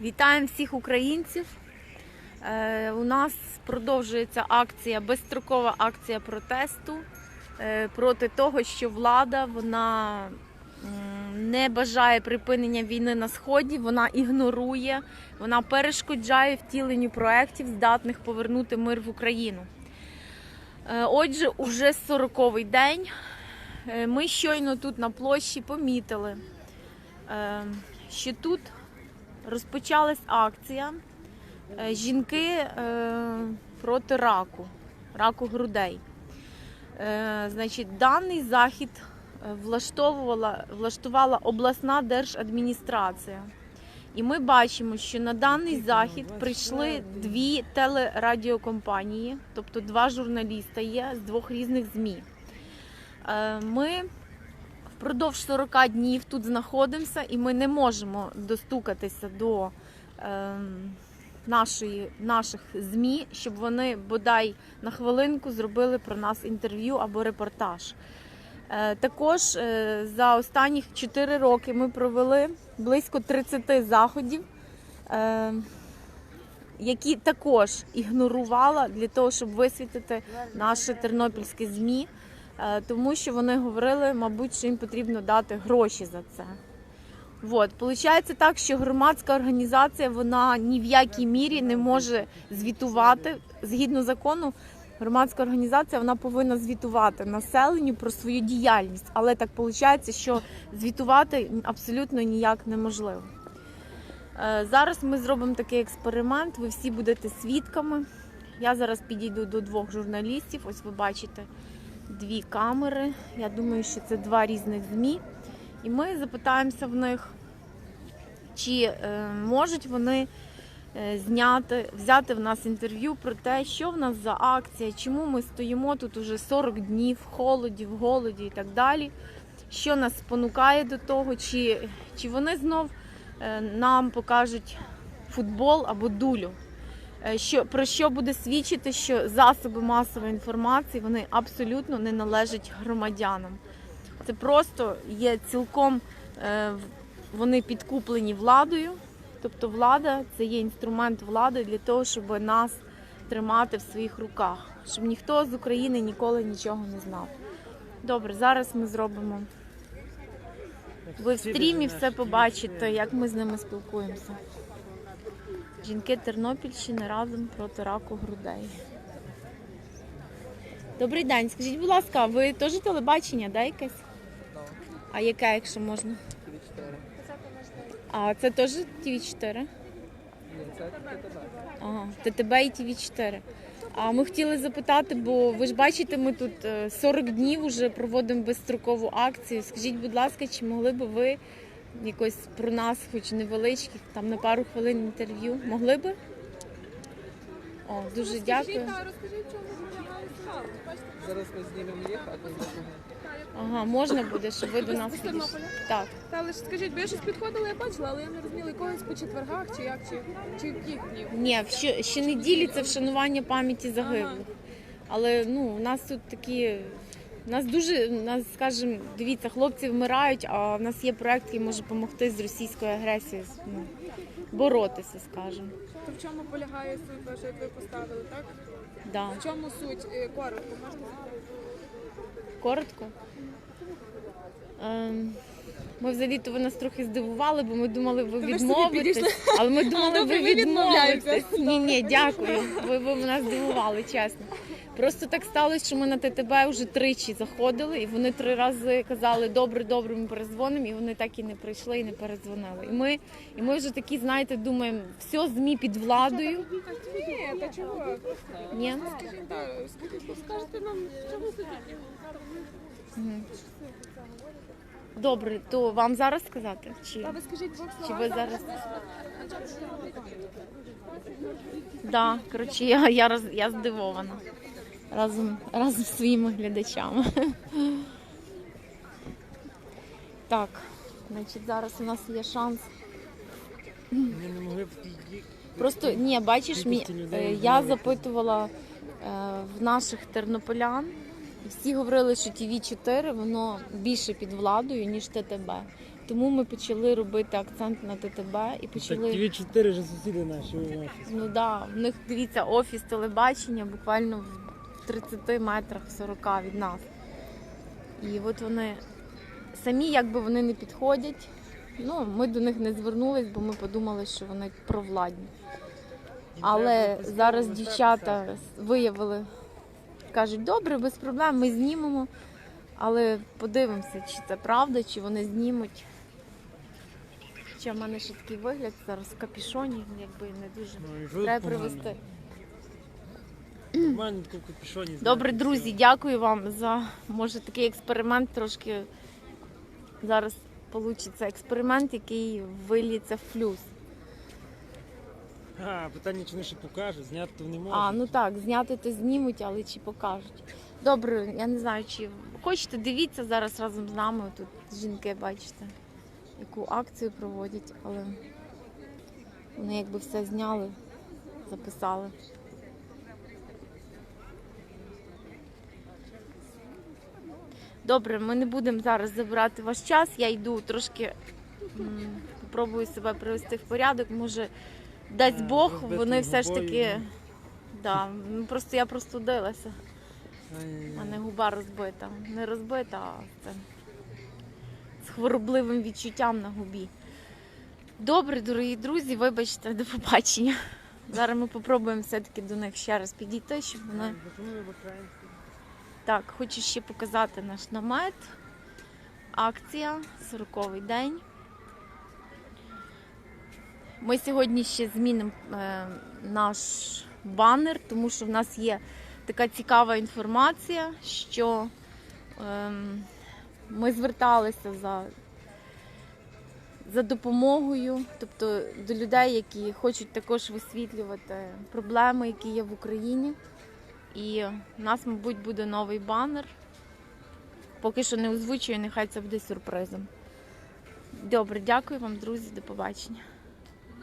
Вітаємо всіх українців. Е, у нас продовжується акція, безстрокова акція протесту е, проти того, що влада вона не бажає припинення війни на сході, вона ігнорує, вона перешкоджає втіленню проєктів, здатних повернути мир в Україну. Е, Отже, уже 40-й день. Ми щойно тут на площі помітили, що тут розпочалась акція е, жінки е, проти раку, раку грудей. Е, Значить, даний захід влаштовувала, влаштувала обласна держадміністрація. І ми бачимо, що на даний захід прийшли дві телерадіокомпанії, тобто два журналіста є з двох різних ЗМІ. Ми впродовж 40 днів тут знаходимося, і ми не можемо достукатися до ем, нашої, наших ЗМІ, щоб вони бодай на хвилинку зробили про нас інтерв'ю або репортаж. Е, Також е, за останні 4 роки ми провели близько 30 заходів, е, які також ігнорувала для того, щоб висвітити наше тернопільське ЗМІ, е, тому що вони говорили, мабуть, що їм потрібно дати гроші за це. От, Получається так, що громадська організація вона ні в якій мірі не може звітувати згідно закону. Громадська організація вона повинна звітувати населенню про свою діяльність, але так виходить, що звітувати абсолютно ніяк неможливо. Е, Зараз ми зробимо такий експеримент. Ви всі будете свідками. Я зараз підійду до двох журналістів. Ось ви бачите дві камери. Я думаю, що це два різних ЗМІ. І ми запитаємося в них, чи е, можуть вони е, зняти, взяти в нас інтерв'ю про те, що в нас за акція, чому ми стоїмо тут уже 40 днів в холоді, в голоді і так далі. Що нас спонукає до того, чи, чи вони знов е, нам покажуть футбол або дулю. Е, Що, про що буде свідчити, що засоби масової інформації вони абсолютно не належать громадянам. Це просто є цілком е, вони підкуплені владою. Тобто влада це є інструмент влади для того, щоб нас тримати в своїх руках, щоб ніхто з України ніколи нічого не знав. Добре, зараз ми зробимо. Ви в стрімі все побачите, як ми з ними спілкуємося. Жінки Тернопільщини разом проти раку грудей. Добрий день. Скажіть, будь ласка, ви теж телебачення, да, якесь? А яке, якщо можна? А це теж ТВ4? Ага, ТТБ і ТВ4. А ми хотіли запитати, бо ви ж бачите, ми тут е, 40 днів вже проводимо безстрокову акцію. Скажіть, будь ласка, чи могли б ви якось про нас, хоч невеличких, там на пару хвилин інтерв'ю? Могли би? О, дуже дякую. Та, розкажіть, чому полягає. Бачите, Зараз ми знімемо їх, а потім Ага, можна буде, щоб ви до нас з підійшли. Тернополя? Так. Та лише скажіть, бо я щось підходила, я бачила, але я не розуміла, якогось по четвергах чи як, чи, чи яких днів. Ні, в що, щонеділі це вшанування пам'яті загиблих. Але ну, у нас тут такі. У нас дуже, у нас, скажімо, дивіться, хлопці вмирають, а в нас є проект, який може допомогти з російською агресією ну, боротися, скажімо. То в чому полягає суть ваша, як ви поставили, так? Да. В чому суть? Е, Коротко, можна? Коротко. Ем, ми взагалі-то ви нас трохи здивували, бо ми думали, ви відмовитесь. Але ми думали, ви ви відмовитесь. Ні, ні, дякую. Ви, ви нас здивували, чесно. Просто так сталося, що ми на ТТБ вже тричі заходили, і вони три рази казали добре, добре, ми перезвонимо, і вони так і не прийшли і не перезвонили. І ми, і ми вже такі, знаєте, думаємо, все ЗМІ під владою. Ні, та чого? Ні? Скажіть, скажете нам, чому суть? Добре, то вам зараз сказати? Чи, Та ви скажіть двох чи ви зараз? Да, коротше, я, я, роз, я здивована разом, разом з своїми глядачами. Так, значить, зараз у нас є шанс. ми не могли б. Просто ні, бачиш, мі, е, я запитувала е, в наших тернополян, всі говорили, що ТВ 4 воно більше під владою, ніж ТТБ. тому ми почали робити акцент на ТТБ і Так. ТВ 4 вже сусіди наші офіс. Ну да, в них дивіться офіс телебачення буквально в 30 метрах 40 від нас. І от вони самі, якби вони не підходять. Ну, ми до них не звернулись, бо ми подумали, що вони провладні. Але зараз дівчата виявили, кажуть, добре, без проблем, ми знімемо. Але подивимося, чи це правда, чи вони знімуть. Хоча в мене ще такий вигляд зараз в капішоні, якби не дуже. Ну, Треба привезти. Добре, друзі, дякую вам за може такий експеримент. Трошки зараз вийде експеримент, який виліться в плюс. А, питання, чи вони ще покажуть, зняти то не можуть. А, ну так, зняти то знімуть, але чи покажуть. Добре, я не знаю, чи хочете, дивіться зараз разом з нами. Тут жінки, бачите, яку акцію проводять, але вони якби все зняли, записали. Добре, ми не будемо зараз забирати ваш час. Я йду трошки м, попробую себе привести в порядок. Може, дасть Е, Бог, розбитою вони все ж таки. ну. Да, ну просто я простудилася. У Ай-яй-яй. мене губа розбита. Не розбита, а це з хворобливим відчуттям на губі. Добре, дорогі друзі, вибачте, до побачення. Зараз ми попробуємо все-таки до них ще раз підійти, щоб вони. Так, хочу ще показати наш намет. Акція, 40-й день. Ми сьогодні ще змінимо е, наш банер, тому що в нас є така цікава інформація, що ем, ми зверталися за, за допомогою, тобто до людей, які хочуть також висвітлювати проблеми, які є в Україні. І у нас, мабуть, буде новий банер. Поки що не озвучую, нехай це буде сюрпризом. Добре, дякую вам, друзі, до побачення.